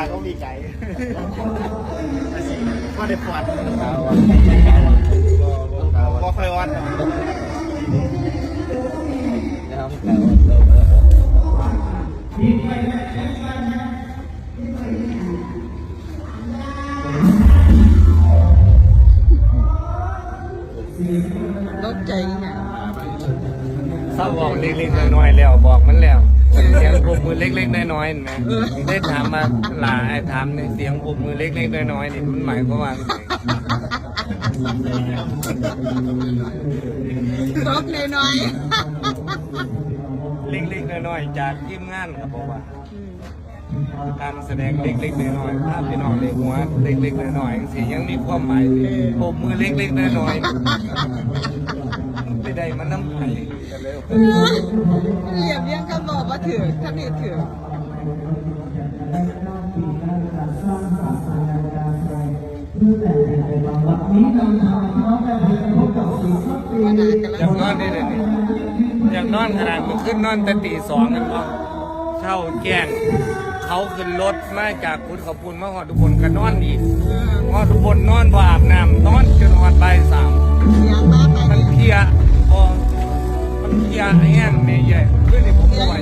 าก็มีไก่ก็ได้ปวดขาวอะก็ค่อยวัดน้ำขาวตกใจเนี่ยเศร้าบอกเล็กๆน้อยๆแล้วบอกมันแล้ว เสียงปรบมือเล็กๆน้อยๆเห็นไหมได้ถามมาหลาไอ้ถามในเสียงปรบมือเล็กๆน้อยๆนี่มันหมายความว่าไงตกน้อยเล็กๆน้อยๆจากทีมงานครับบอกว่าการแสดงเล็กๆน้อยๆภาพพี่น้องเล็กหัวเล็กๆน้อยๆสิยังมีความหมายปรบมือเล็กๆน้อยๆไปได้มันน้ำ ไผ่กันแล้วๆเหลี่ยมยังก็บอกว่าถือถ้านี่ถือว่าด่ากันอแล้ยาวกนอนได้เลยนี่อยากนอนขนาดมันขึ้นนอนแต่ตีสองกันป่ะเช่าแกล้งเขาขึ้นรถมาจากคุณขอบคุณมาหอดทุกคนก็นอนอีกหอดทุกคนนอนบ่อาบน้ำนอนจนหอดบ่ายสาม มันเพลียแห้งเมย์ใหญ่ขึ้นในผมเดี๋ก็ยวไหว